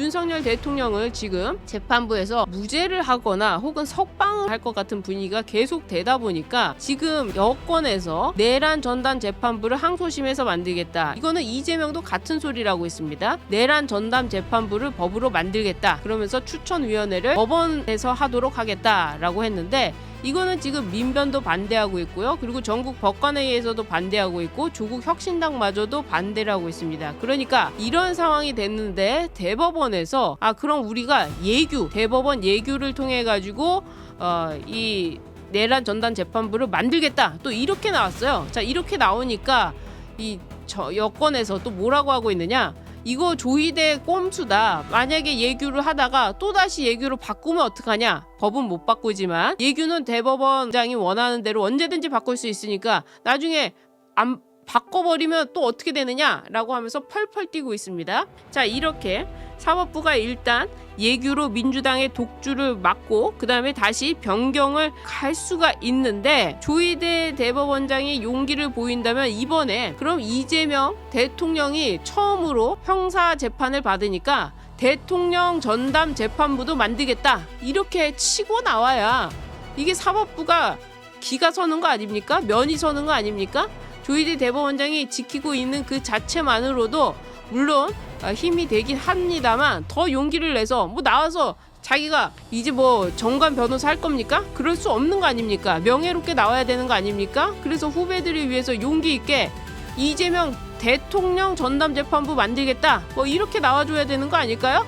윤석열 대통령을 지금 재판부에서 무죄를 하거나 혹은 석방을 할 것 같은 분위기가 계속 되다 보니까 지금 여권에서 내란 전담 재판부를 항소심에서 만들겠다. 이거는 이재명도 같은 소리라고 했습니다. 내란 전담 재판부를 법으로 만들겠다. 그러면서 추천위원회를 법원에서 하도록 하겠다라고 했는데 이거는 지금 민변도 반대하고 있고요. 그리고 전국 법관회의에서도 반대하고 있고 조국 혁신당마저도 반대를 하고 있습니다. 그러니까 이런 상황이 됐는데 대법원에서 아 그럼 우리가 예규 대법원 예규를 통해 가지고 어이 내란 전담 재판부를 만들겠다. 또 이렇게 나왔어요. 자 이렇게 나오니까 이저 여권에서 또 뭐라고 하고 있느냐? 이거 조희대 꼼수다. 만약에 예규를 하다가 또 다시 예규로 바꾸면 어떡하냐? 법은 못 바꾸지만 예규는 대법원장이 원하는 대로 언제든지 바꿀 수 있으니까 나중에 안 바꿔버리면 또 어떻게 되느냐라고 하면서 펄펄 뛰고 있습니다. 자 이렇게 사법부가 일단 예규로 민주당의 독주를 막고 그 다음에 다시 변경을 갈 수가 있는데 조희대 대법원장이 용기를 보인다면 이번에 그럼 이재명 대통령이 처음으로 형사 재판을 받으니까 대통령 전담 재판부도 만들겠다 이렇게 치고 나와야 이게 사법부가 기가 서는 거 아닙니까? 면이 서는 거 아닙니까? 조희대 대법원장이 지키고 있는 그 자체만으로도 물론 아, 힘이 되긴 합니다만 더 용기를 내서 뭐 나와서 자기가 이제 뭐 정관 변호사 할 겁니까? 그럴 수 없는 거 아닙니까? 명예롭게 나와야 되는 거 아닙니까? 그래서 후배들을 위해서 용기 있게 이재명 대통령 전담 재판부 만들겠다 뭐 이렇게 나와줘야 되는 거 아닐까요?